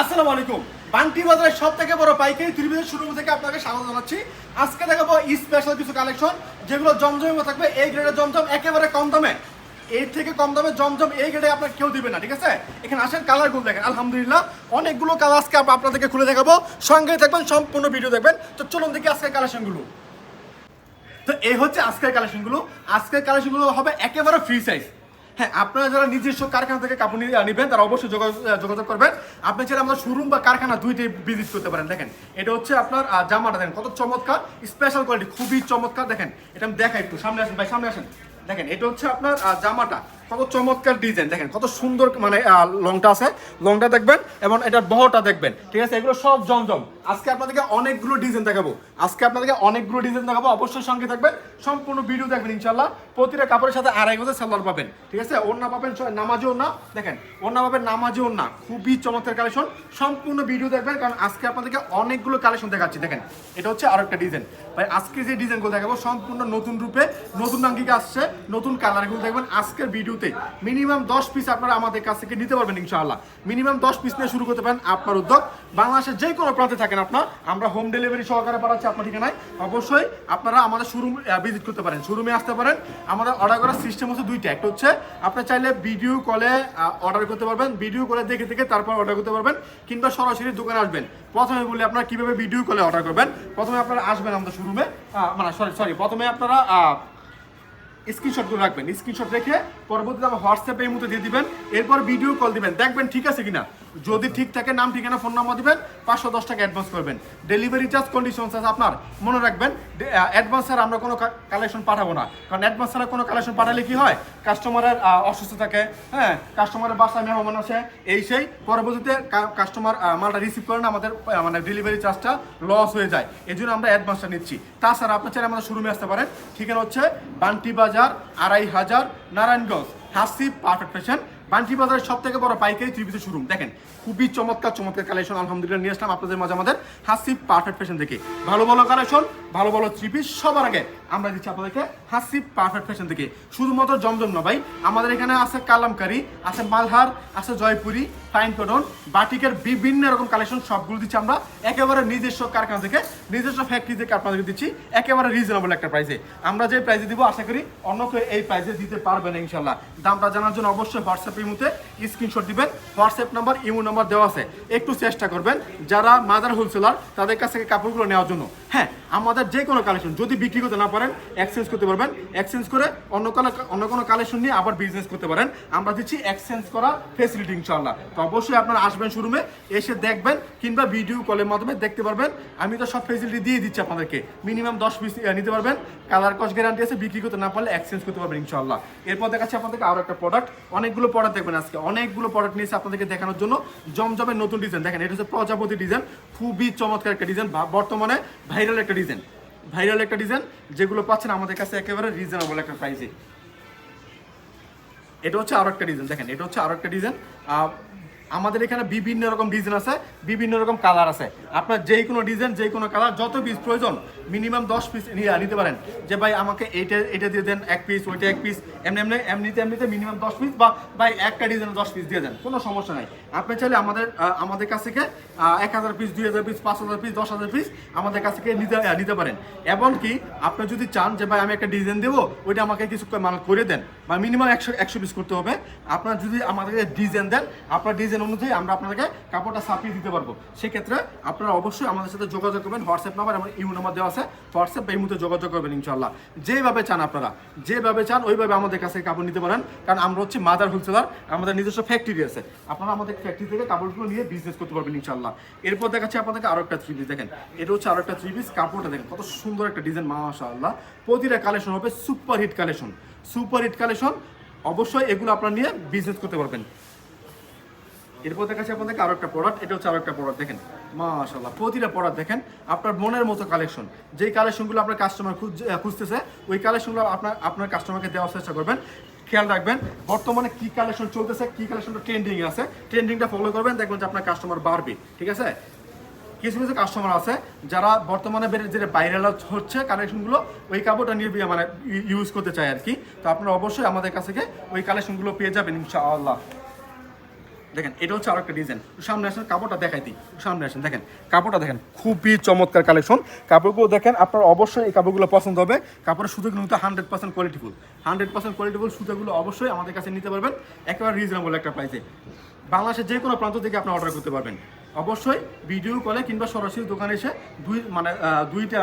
আসসালামু আলাইকুম। বান্টি বাজারের সব থেকে বড় পাইকারি ত্রিভুজের শুরু থেকে আপনাকে স্বাগত জানাচ্ছি। আজকে দেখাবো স্পেশাল কিছু কালেকশন যেগুলো জমজমে থাকবে। এই গ্রেডের জমজম একেবারে কম দামে। এর থেকে কম দামে জমজম এই গ্রেডে আপনার কেউ দিবে না, ঠিক আছে? এখানে আসেন কালারগুলো দেখেন, আলহামদুলিল্লাহ। অনেকগুলো কালার আজকে আপ- আপনাদেরকে খুলে দেখাবো। সঙ্গে থাকবেন, সম্পূর্ণ ভিডিও দেখবেন। তো চলুন দেখি আজকের কালেকশনগুলো তো এই হচ্ছে আজকের কালেকশনগুলো আজকের কালেকশনগুলো হবে একেবারে ফ্রি সাইজ হ্যাঁ আপনারা যারা নিজস্ব কারখানা থেকে কাপড় নিয়ে নেবেন তারা অবশ্যই যোগাযোগ করবেন। আপনি চাইলে আমাদের শোরুম বা কারখানা দুইটাই ভিজিট করতে পারেন। দেখেন, এটা হচ্ছে আপনার জামাটা দেখেন, কত চমৎকার স্পেশাল কোয়ালিটি খুবই চমৎকার। দেখেন, এটা আমি দেখাই একটু, সামনে আসেন, ভাই, সামনে আসেন। দেখেন, এটা হচ্ছে আপনার জামাটা। কত চমৎকার ডিজাইন দেখেন কত সুন্দর মানে লংটা আছে। লংটা দেখবেন এবং এটার বহরটা দেখবেন। ঠিক আছে, এগুলো সব জমজম। আজকে আপনাদেরকে অনেকগুলো ডিজাইন দেখাবো। আজকে আপনাদেরকে অনেকগুলো ডিজাইন দেখাবো। অবশ্যই সঙ্গে থাকবেন। সম্পূর্ণ ভিডিও দেখবেন ইনশাল্লাহ প্রতিটা কাপড়ের সাথে আড়াই গজের সালোয়ার পাবেন। ঠিক আছে, ওড়না পাবেন নামাজি ওড়না দেখেন, ওড়না পাবেন নামাজি ওড়না খুবই চমৎকার কালেকশন সম্পূর্ণ ভিডিও দেখবেন, কারণ আজকে আপনাদেরকে অনেকগুলো কালেকশন দেখাচ্ছি। দেখেন, এটা হচ্ছে আরও একটা ডিজাইন ভাই, আজকে যে ডিজাইনগুলো দেখাবো, সম্পূর্ণ নতুন রূপে নতুন আঙ্গিকে আসছে, নতুন কালারগুলো দেখবেন। আজকের ভিডিওতে মিনিমাম দশ পিস আপনারা আমাদের কাছ থেকে নিতে পারবেন ইনশাআল্লাহ। মিনিমাম দশ পিস নিয়ে শুরু করতে পারেন আপনার উদ্যোগ। বাংলাদেশের যে কোনো প্রান্তে থাকেন আপনার, আমরা হোম ডেলিভারি সহকারে পাঠাচ্ছি আপনার ঠিকানায়। অবশ্যই আপনারা আমাদের শোরুম ভিজিট করতে পারেন শোরুমে আসতে পারেন। আমাদের অর্ডার করার সিস্টেম হচ্ছে দুইটা। একটা হচ্ছে, আপনি চাইলে ভিডিও কলে অর্ডার করতে পারবেন। ভিডিও কলে দেখে দেখে তারপর অর্ডার করতে পারবেন। কিংবা সরাসরি দোকানে আসবেন। প্রথমে বলি আপনারা কীভাবে ভিডিও কলে অর্ডার করবেন? প্রথমে আপনারা আসবেন আমাদের শোরুমে মানে সরি সরি প্রথমে আপনারা আহ, স্ক্রিনশট করে রাখবেন। স্ক্রিনশট রেখে পরবর্তীতে আমার হোয়াটসঅ্যাপে এই মুহূর্তে দিয়ে দিবেন। এরপর ভিডিও কল দিবেন। দেখবেন ঠিক আছে কিনা। যদি ঠিক থাকে নাম, ঠিকানা, ফোন নাম্বার দিবেন, পাঁচশো দশ টাকা অ্যাডভান্স করবেন। ডেলিভারি চার্জ কন্ডিশন আছে আপনার। মনে রাখবেন অ্যাডভান্স ছাড়া আমরা কোনো কালেকশন পাঠাবো না। কারণ অ্যাডভান্স ছাড়া কোনো কালেকশন পাঠালে কি হয়? কাস্টমারের অসুস্থ থাকে হ্যাঁ? কাস্টমারের বাসায় মেহমান আসে, এই সেই পরবর্তীতে কাস্টমার মালটা রিসিভ করে না আমাদের মানে ডেলিভারি চার্জটা লস হয়ে যায়। এই জন্য আমরা অ্যাডভান্সটা নিচ্ছি। তাছাড়া আপনার চাইলে আমাদের শোরুমে আসতে পারেন। ঠিকানা হচ্ছে বান্টি বাজার, আড়াই হাজার, নারায়ণগঞ্জ। হাসিব পারফেক্ট ফ্যাশন বান্টি বাজারের সব থেকে বড় পাইকারি ত্রিভুজ শোরুম দেখেন, খুবই চমৎকার চমৎকার কালেকশন আলহামদুলিল্লাহ, নিয়ে আসলাম আপনাদের মাঝে আমাদের হাসিব পারফেক্ট ফ্যাশন থেকে ভালো ভালো কালেকশন ভালো ভালো থ্রি পিস সবার আগে আমরা দিচ্ছি আপনাদেরকে হাসি পারফেক্ট ফ্যাশন থেকে শুধুমাত্র জমজম না ভাই, আমাদের এখানে আছে কালামকারি, আছে মালহার, আছে জয়পুরি ফাইন কটন বাটিকের বিভিন্ন রকম কালেকশন সবগুলো দিচ্ছি আমরা। একেবারে নিজস্ব কারখানা থেকে, নিজস্ব ফ্যাক্টরি থেকে আপনাদেরকে দিচ্ছি, একেবারে রিজনেবল একটা প্রাইসে আমরা যে প্রাইসে দিব, আশা করি অন্য কেউ এই প্রাইসে দিতে পারবেন ইনশাল্লাহ দামটা জানার জন্য অবশ্যই হোয়াটসঅ্যাপ ইমুতে স্ক্রিনশট দিবেন হোয়াটসঅ্যাপ নাম্বার ইমো নাম্বার দেওয়া আছে। একটু চেষ্টা করবেন যারা মাদার হোলসেলার, তাদের কাছ থেকে কাপড়গুলো নেওয়ার জন্য। হ্যাঁ আমাদের যে কোনো কালেকশন যদি বিক্রি করতে না পারেন এক্সচেঞ্জ করতে পারবেন। এক্সচেঞ্জ করে অন্য কোনো অন্য কোনো কালেকশন নিয়ে আবার বিজনেস করতে পারেন। আমরা দিচ্ছি এক্সচেঞ্জ করা ফেসিলিটি ইনশাল্লাহ তো অবশ্যই আপনারা আসবেন শোরুমে, এসে দেখবেন কিংবা ভিডিও কলের মাধ্যমে দেখতে পারবেন। আমি তো সব ফেসিলিটি দিয়ে দিচ্ছি আপনাদেরকে। মিনিমাম দশ পিস নিতে পারবেন। কালার কস গ্যারান্টি আছে, বিক্রি করতে না পারলে এক্সচেঞ্জ করতে পারবেন ইনশাল্লাহ এরপর দেখাচ্ছি আপনাদেরকে আরও একটা প্রোডাক্ট অনেকগুলো প্রোডাক্ট দেখবেন আজকে অনেকগুলো প্রোডাক্ট নিয়েছে আপনাদেরকে দেখানোর জন্য। জমজমের নতুন ডিজাইন দেখেন, এটা হচ্ছে প্রজাপতি ডিজাইন খুবই চমৎকার একটা ডিজাইন বর্তমানে ভাইরাল একটা ডিজাইন ভাইরাল একটা ডিজাইন যেগুলো পাচ্ছেন আমাদের কাছে একেবারে রিজনেবল একটা প্রাইসে এটা হচ্ছে আরও একটা ডিজাইন দেখেন, এটা হচ্ছে আরও একটা ডিজাইন আমাদের এখানে বিভিন্ন রকম ডিজাইন আছে, বিভিন্ন রকম কালার আছে। আপনার যেই কোনো ডিজাইন যেই কোনো কালার যত পিস প্রয়োজন মিনিমাম দশ পিস নিতে পারেন। যে ভাই আমাকে এইটা এটা দিয়ে দেন এক পিস ওইটা এক পিস এমনি এমনি, এমনিতে এমনিতে মিনিমাম দশ পিস বা ভাই একটা ডিজাইন দশ পিস দিয়ে দেন, কোনো সমস্যা নাই। আপনি চাইলে আমাদের আমাদের কাছ থেকে এক হাজার পিস দুই হাজার পিস পাঁচ হাজার পিস দশ হাজার পিস আমাদের কাছ থেকে নিতে নিতে পারেন। এমনকি আপনি যদি চান যে ভাই আমি একটা ডিজাইন দেবো, ওইটা আমাকে কিছু মানে করে দেন। বা মিনিমাম একশো একশো পিস করতে হবে। আপনার যদি আমাদেরকে ডিজাইন দেন, আপনার ডিজাইন অনুযায়ী আমরা আপনাদেরকে কাপড়টা ছাপিয়ে দিতে পারব। সেক্ষেত্রে আপনারা অবশ্যই আমাদের সাথে যোগাযোগ করবেন। হোয়াটসঅ্যাপ নাম্বার এবং ইউ নাম্বার দেওয়া আছে। হোয়াটসঅ্যাপ এই মুহূর্তে যোগাযোগ করবেন ইনশাল্লাহ যেভাবে চান আপনারা, যেভাবে চান, ওইভাবে আমাদের কাছে কাপড় নিতে পারেন। কারণ আমরা হচ্ছে মাদার হোলসেলার আমাদের নিজস্ব ফ্যাক্টরি আছে। আপনারা আমাদের ফ্যাক্টরি থেকে কাপড়গুলো নিয়ে বিজনেস করতে পারবেন ইনশাল্লাহ এরপর দেখাচ্ছি আপনাদেরকে আরও একটা থ্রি পিস দেখেন। এটা হচ্ছে আরও একটা থ্রি পিস কাপড়টা দেখেন, কত সুন্দর একটা ডিজাইন মাশাআল্লাহ। প্রতিটা কালেকশন হবে super hit collection super hit collection, অবশ্যই এগুলো আপনারা নিয়ে বিজনেস করতে পারবেন। এরপর দেখাচ্ছি আপনাদেরকে আরও একটা প্রোডাক্ট এটা হচ্ছে আরও একটা প্রোডাক্ট দেখেন। মাশাল্লাহ প্রতিটা প্রোডাক্ট দেখেন, আপনার মনের মতো কালেকশন যেই কালেকশনগুলো আপনার কাস্টমার খুঁজতেছে, ওই কালেকশনগুলো আপনার আপনার কাস্টমারকে দেওয়ার চেষ্টা করবেন। খেয়াল রাখবেন, বর্তমানে কি কালেকশন চলতেছে, কি কালেকশনটা ট্রেন্ডিং আছে। ট্রেন্ডিংটা ফলো করবেন, দেখবেন যে আপনার কাস্টমার বাড়বে, ঠিক আছে? কিছু কিছু কাস্টমার আছে যারা বর্তমানে বেড়ে যেটা ভাইরাল হচ্ছে কালেকশনগুলো ওই কাপড়টা নিয়ে মানে ইউজ করতে চায় আর কি তো আপনারা অবশ্যই আমাদের কাছ থেকে ওই কালেকশনগুলো পেয়ে যাবেন ইনশাআল্লাহ। দেখেন, এটা হচ্ছে আরেকটা ডিজাইন সামনে আসেন কাপড়টা দেখাই দিই। সামনে আসেন, দেখেন কাপড়টা দেখেন, খুবই চমৎকার কালেকশন কাপড়গুলো দেখেন, আপনার অবশ্যই এই কাপড়গুলো পছন্দ হবে। কাপড়ের সুতোগুলো কিন্তু hundred percent qualityful hundred percent qualityful সুতোগুলো অবশ্যই আমাদের কাছে নিতে পারবেন। একেবারে রিজনেবল একটা প্রাইসে বাংলাদেশের যে কোনো প্রান্ত থেকে আপনি অর্ডার করতে পারবেন। অবশ্যই ভিডিও কলে কিংবা সরাসরি দোকানে এসে দুই মানে দুইটা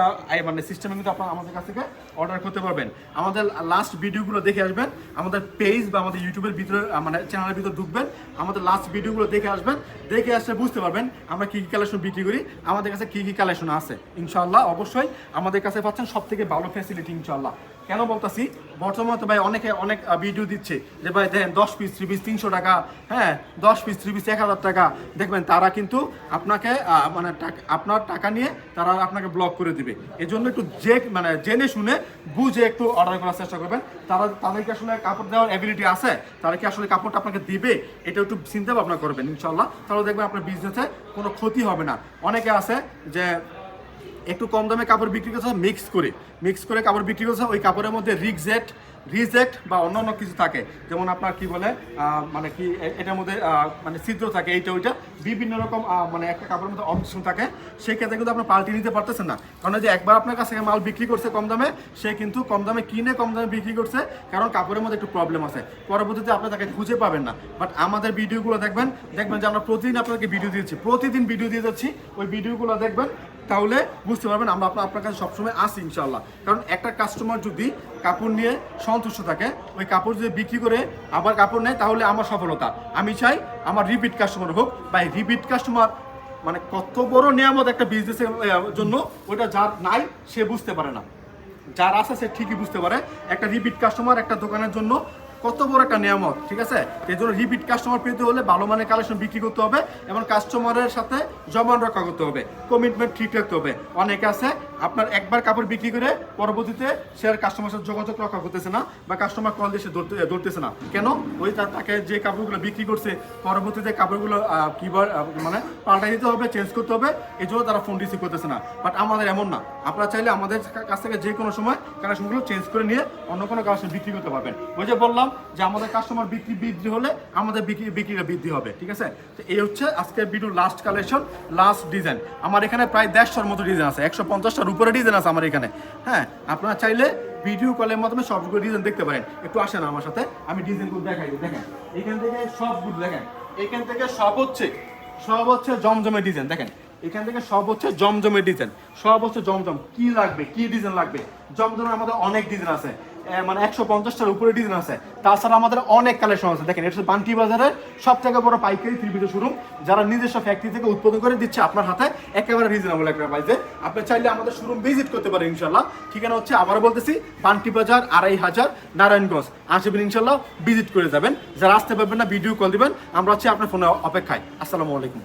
মানে সিস্টেমে কিন্তু আপনারা আমাদের কাছ থেকে অর্ডার করতে পারবেন। আমাদের লাস্ট ভিডিওগুলো দেখে আসবেন। আমাদের পেজ বা আমাদের ইউটিউবের ভিতরে মানে চ্যানেলের ভিতরে ঢুকবেন। আমাদের লাস্ট ভিডিওগুলো দেখে আসবেন। দেখে আসলে বুঝতে পারবেন আমরা কী কী কালেকশন বিক্রি করি। আমাদের কাছে কী কী কালেকশন আছে। ইনশাল্লাহ অবশ্যই আমাদের কাছে পাচ্ছেন সব থেকে ভালো ফ্যাসিলিটি ইনশাল্লাহ কেন বলতেছি? বর্তমানে তো ভাই অনেকে অনেক ভিডিও দিচ্ছে যে ভাই দেখেন দশ পিস থ্রি পিস তিনশো টাকা হ্যাঁ দশ পিস থ্রি পিস এক হাজার টাকা। দেখবেন তারা কিন্তু আপনাকে মানে আপনার টাকা নিয়ে তারা আপনাকে ব্লক করে দিবে। এই জন্য একটু যে মানে জেনে শুনে বুঝে একটু অর্ডার করার চেষ্টা করবেন। তারা তাদেরকে আসলে কাপড় দেওয়ার অ্যাবিলিটি আছে, তারা কি আসলে কাপড়টা আপনাকে দিবে? এটা একটু চিন্তা ভাবনা করবেন ইনশাল্লাহ তাহলে দেখবেন আপনার বিজনেসে কোনো ক্ষতি হবে না। অনেকে আছে যে একটু কম দামে কাপড় বিক্রি করছে মিক্স করে। মিক্স করে কাপড় বিক্রি করছে, ওই কাপড়ের মধ্যে রিজেক্ট রিজেক্ট বা অন্য অন্য কিছু থাকে। যেমন আপনার কি বলে মানে কি এটার মধ্যে মানে ছিদ্র থাকে, এইটা, ওইটা। বিভিন্ন রকম মানে একটা কাপড়ের মধ্যে অপশন থাকে। সেই ক্ষেত্রে কিন্তু আপনার পাল্টি নিতে পারতেছেন না। কারণ যে একবার আপনার কাছ মাল বিক্রি করছে কম দামে, সে কিন্তু কম দামে কিনে, কম দামে বিক্রি করছে। কারণ কাপড়ের মধ্যে একটু প্রবলেম আছে। পরবর্তীতে আপনি তাকে খুঁজে পাবেন না। বাট আমাদের ভিডিওগুলো দেখবেন দেখবেন যে আমরা প্রতিদিন আপনাকে ভিডিও দিচ্ছি প্রতিদিন ভিডিও দিয়ে যাচ্ছি, ওই ভিডিওগুলো দেখবেন। তাহলে বুঝতে পারবেন আমরা আপনার আপনার কাছে সবসময় আসি ইনশাল্লাহ কারণ একটা কাস্টমার যদি কাপড় নিয়ে সন্তুষ্ট থাকে, ওই কাপড় যদি বিক্রি করে আবার কাপড় নেয়, তাহলে আমার সফলতা। আমি চাই আমার রিপিট কাস্টমার হোক বা রিপিট কাস্টমার মানে কত বড় নিয়ামত একটা বিজনেসের জন্য ওইটা যার নাই, সে বুঝতে পারে না। যার আছে সে ঠিকই বুঝতে পারে। একটা রিপিট কাস্টমার একটা দোকানের জন্য কত বড় একটা নিয়ামত, ঠিক আছে? এই জন্য রিপিট কাস্টমার পেতে হলে ভালো মানের কালেকশন বিক্রি করতে হবে এবং কাস্টমারের সাথে জমান রক্ষা করতে হবে। কমিটমেন্ট ঠিক রাখতে হবে। অনেকে আছে আপনার একবার কাপড় বিক্রি করে পরবর্তীতে সে আর কাস্টমার সাথে যোগাযোগ রক্ষা করতেছে না বা কাস্টমার কল দিয়ে সে ধরতে, ধরতেছে না। কেন? ওই তাকে যে কাপড়গুলো বিক্রি করছে, পরবর্তীতে কাপড়গুলো কি মানে পাল্টাই দিতে হবে চেঞ্জ করতে হবে, এই জন্য তারা ফোন রিসিভ করতেছে না। বাট আমাদের এমন না। আপনারা চাইলে আমাদের কাছ থেকে যে কোনো সময় কালেকশনগুলো চেঞ্জ করে নিয়ে অন্য কোনো কালেকশন বিক্রি করতে পারবেন। ওই যে বললাম যে আমাদের কাস্টমার বিক্রি বৃদ্ধি হলে আমাদের বিক্রি, বিক্রিটা বৃদ্ধি হবে, ঠিক আছে? তো এই হচ্ছে আজকের video last collection last design আমার এখানে প্রায় দেড়শোর মতো ডিজাইন আছে, একশো পঞ্চাশ পঞ্চাশটার উপরে ডিজাইন আছে আমার এখানে। হ্যাঁ আপনারা চাইলে ভিডিও কলের মাধ্যমে সবগুলো ডিজাইন দেখতে পারেন। একটু আসেন আমার সাথে, আমি ডিজাইনগুলো দেখাই দেখেন। এখান থেকে সবগুলো, দেখেন। এখান থেকে সব হচ্ছে সব হচ্ছে জমজমে ডিজাইন দেখেন। এখান থেকে সব হচ্ছে জমজমের ডিজাইন সব হচ্ছে জমজম। কি লাগবে? কি ডিজাইন লাগবে? জমজমের আমাদের অনেক ডিজাইন আছে। মানে একশো পঞ্চাশটার উপরে ডিজাইন আছে। তাছাড়া আমাদের অনেক কালেকশন আছে। দেখেন, এটা বান্টি বাজারের সব থেকে বড় পাইকারি থ্রি পিসের শোরুম যারা নিজস্ব ফ্যাক্টরি থেকে উৎপাদন করে দিচ্ছে আপনার হাতে, একেবারে রিজনেবল একটা প্রাইসে আপনি চাইলে আমাদের শোরুম ভিজিট করতে পারেন ইনশাল্লাহ ঠিকানা হচ্ছে আবার বলতেছি, বান্টি বাজার, আড়াই হাজার, নারায়ণগঞ্জ। আসবেন ইনশাল্লাহ ভিজিট করে যাবেন। যারা আসতে পারবেন না ভিডিও কল দিবেন। আমরা হচ্ছে আপনার ফোনে অপেক্ষায়। আসসালামু আলাইকুম।